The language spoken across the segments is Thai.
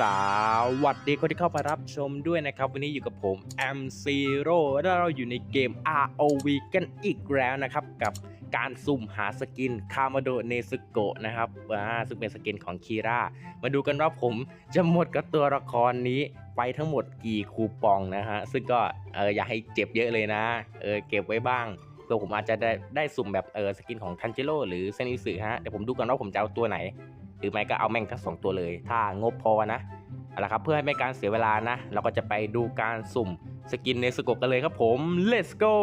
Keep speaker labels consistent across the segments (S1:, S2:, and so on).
S1: สวัสดีคนที่เข้ามารับชมด้วยนะครับ วันนี้อยู่กับผม M Zero และเราอยู่ในเกม ROV กันอีกแล้วนะครับ กับการสุ่มหาสกินคามาโดเนสโกะนะครับซึ่งเป็นสกินของคีรามาดูกันว่าผมจะหมดกับตัวละครนี้ไปทั้งหมดกี่คูปองนะฮะ ซึ่งก็เอออย่าให้เจ็บเยอะเลยนะ เออเก็บไว้บ้างเพื่อผมอาจจะได้ได้สุ่มแบบเออสกินของทันจิโร่หรือเซนิสึฮะเดี๋ยวผมดูกันว่าผมจะเอาตัวไหน หรือไม่ก็เอาแม่งทั้งสองตัวเลย ถ้างบพอนะเอาละครับเพื่อให้ไม่การเสียเวลานะ เราก็จะไปดูการสุ่มสกินในสกบกันเลยครับผม let's go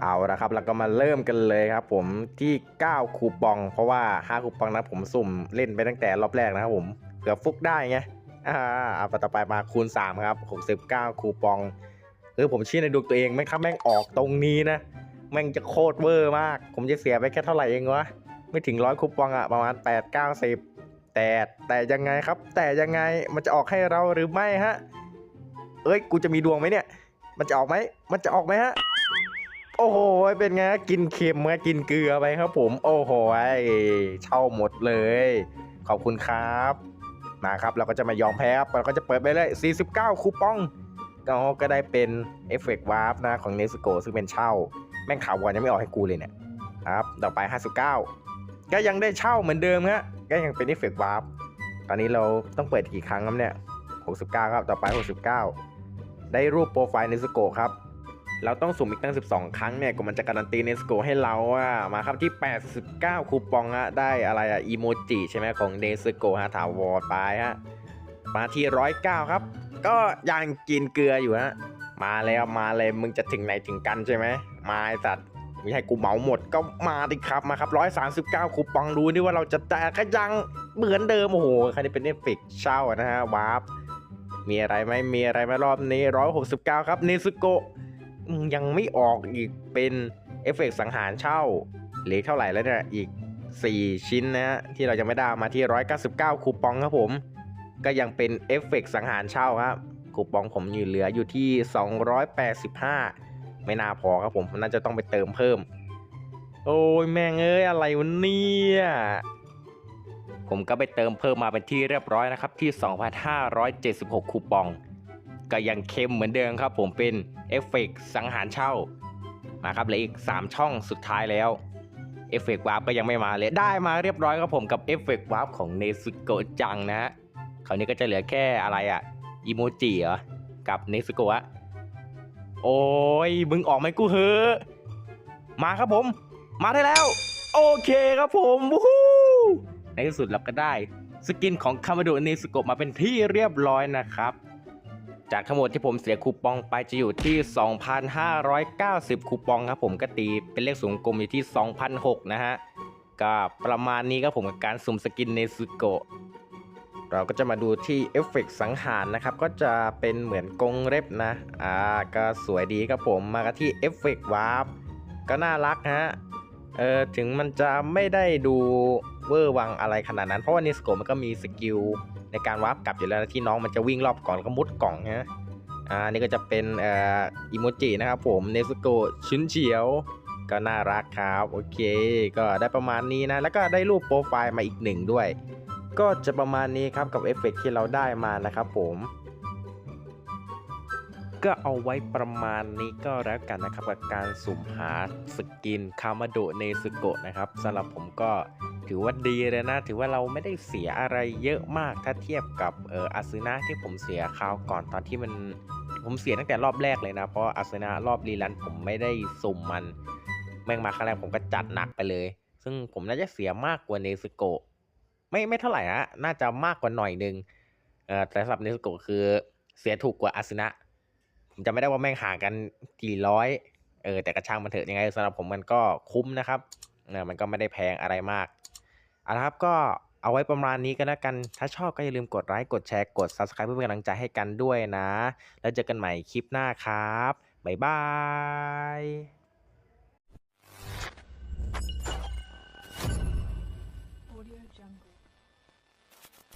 S1: เอาละครับเราก็มาเริ่มกันเลยครับผมที่ 9 คูปอง เพราะว่า 5 คูปองนะผมสุ่มเล่นไปตั้งแต่รอบแรกนะครับผมเผื่อฟุกได้ไงอ่าเอาต่อไปมาคูณ 3 ครับ 69 คูปองเออผมเชื่อในดวงตัวเองไหมครับแม่งออกตรงนี้นะ แม่งจะโคตรเวอร์มาก ผมจะเสียไปแค่เท่าไหร่เองวะ ไม่ถึงร้อยคูปองอะประมาณ 8 9 0 แต่แต่ยังไงครับ แต่ยังไงมันจะออกให้เราหรือไม่ฮะ เอ้ยกูจะมีดวงไหมเนี่ย มันจะออกไหมมันจะออกไหมฮะ โอ้โหเป็นไงกินเค็มมากินเกลือไปครับ ผม โอ้โหเช่าหมดเลย ขอบคุณครับมาครับเราก็จะมายอมแพ้ครับเราก็จะเปิดไปเลย 49 คูปองก็ก็ได้เป็นเอฟเฟกต์วาร์ปนะของเนสโกซึ่งเป็นเช่า แม่งขาววันยังไม่ออกให้กูเลยเนี่ยครับ ต่อไป 59 ก็ยังได้เช่าเหมือนเดิมฮะก็ยังเป็นเอฟเฟกต์วาร์ปตอนนี้เราต้องเปิดกี่ครั้งครับเนี่ย 69 ครับ ต่อไป 69 ได้รูปโปรไฟล์เนสโกครับ เราต้องสุ่มอีกตั้ง 12 ครั้งเนี่ยก็มันจะการันตีเนสโกให้เราอะมาครับที่ 89 คูปองอะได้อะไรอะอีโมจิใช่ไหมของเนสโกฮะถาวรไปฮะ มาที่ 109 ครับ ก็ยังกินเกลืออยู่ฮะ มาแล้วมาเลยมึงจะถึงไหนถึงกันใช่ไหมมาไอ้สัตว์ ไม่ให้กูเหมาหมดก็มาดิครับมาครับ 139 คูปองดูดิว่าเราจะแต่ก็ยังเหมือนเดิม โอ้โหคันนี้เป็นเอฟเฟกต์เช่านะฮะวาร์ปมีอะไรไหมมีอะไรไหมรอบนี้ 169 ครับเนซุโกะยังไม่ออกอีกเป็นเอฟเฟกต์สังหารเช่าเหลือเท่าไหร่แล้วเนี่ยอีก 4 ชิ้นนะฮะที่เราจะไม่ได้มาที่ 199 คูปองครับผม ก็ยังเป็นเอฟเฟกต์สังหารเช่าครับคูปองผมอยู่เหลืออยู่ที่ 285 ไม่น่าพอครับผมน่าจะต้องไปเติมเพิ่ม โอ้ยแม่งเอ้ยอะไรวะเนี่ยผมก็ไปเติมเพิ่มมาเป็นที่เรียบร้อยนะครับที่ 2,576 คูปอง ก็ยังเข้มเหมือนเดิมครับ ผมเป็นเอฟเฟกต์สังหารเช่ามาครับเหลืออีก 3 ช่องสุดท้ายแล้วเอฟเฟกต์วาร์ปก็ยังไม่มาเลยได้มาเรียบร้อยครับผมกับเอฟเฟกต์วาร์ปของเนซุโกะจังนะฮะคราวนี้ก็จะเหลือแค่อะไรอะอีโมจิเหรอกับเนซุโกะ โอ้ยมึงออกไหมกูเหอะมาครับผม มาได้แล้ว โอเคครับผมวู้ในที่สุดเราก็ได้ สกินของคามาโดเนสโกมาเป็นที่เรียบร้อยนะครับ จากทั้งหมดที่ผมเสียคูปองไปจะอยู่ที่ 2,590 คูปองครับผมก็ตีเป็นเลขสูงกลมอยู่ที่ 2,006นะฮะก็ประมาณนี้ครับผมกับการสุ่มสกินเนสโก เราก็จะมาดูที่เอฟเฟกต์สังหารนะครับ ก็จะเป็นเหมือนกงเล็บนะ อ่า ก็สวยดีครับผม มากันที่เอฟเฟกต์วาร์ปก็น่ารักฮะ เออ ถึงมันจะไม่ได้ดูเวอร์วังอะไรขนาดนั้น เพราะว่านิสโกมันก็มีสกิลในการวาร์ปกลับอยู่แล้วนะที่น้องมันจะวิ่งรอบก่อนแล้วก็มุดกล่องฮะ อ่า นี่ก็จะเป็นเอ่ออิโมจินะครับผม เนสโกชุนเฉียว ก็น่ารักครับ โอเค ก็ได้ประมาณนี้นะ แล้วก็ได้รูปโปรไฟล์มาอีกหนึ่งด้วย ก็จะประมาณนี้ครับกับเอฟเฟกต์ที่เราได้มานะครับผมก็เอาไว้ประมาณนี้ก็แล้วกันนะครับกับการสุ่มหาสกินคามาโดเนซุโกะนะครับสำหรับผมก็ถือว่าดีเลยนะ ถือว่าเราไม่ได้เสียอะไรเยอะมากถ้าเทียบกับเอออาซึนะที่ผมเสียคราวก่อนตอนที่มันผมเสียตั้งแต่รอบแรกเลยนะ เพราะอาซึนะรอบรีลันผมไม่ได้สุ่มมัน แม่งมาครั้งแรกผมก็จัดหนักไปเลย ซึ่งผมน่าจะเสียมากกว่าเนซุโกะ ไม่ไม่เท่าไหร่นะน่าจะมากกว่าหน่อยนึงเอ่อแต่สำหรับเนสโกคือเสียถูกกว่าอาซึนะผมจำไม่ได้ว่าแม่งห่างกันกี่ร้อยเออแต่กระช่างมันเถอะยังไงสำหรับผมมันก็คุ้มนะครับเออมันก็ไม่ได้แพงอะไรมากเอาละครับก็เอาไว้ประมาณนี้ก็แล้วกัน ถ้าชอบก็อย่าลืมกดไลค์กดแชร์กด subscribe เพื่อเป็นกำลังใจให้กันด้วยนะ แล้วเจอกันใหม่คลิปหน้าครับ บ๊ายบาย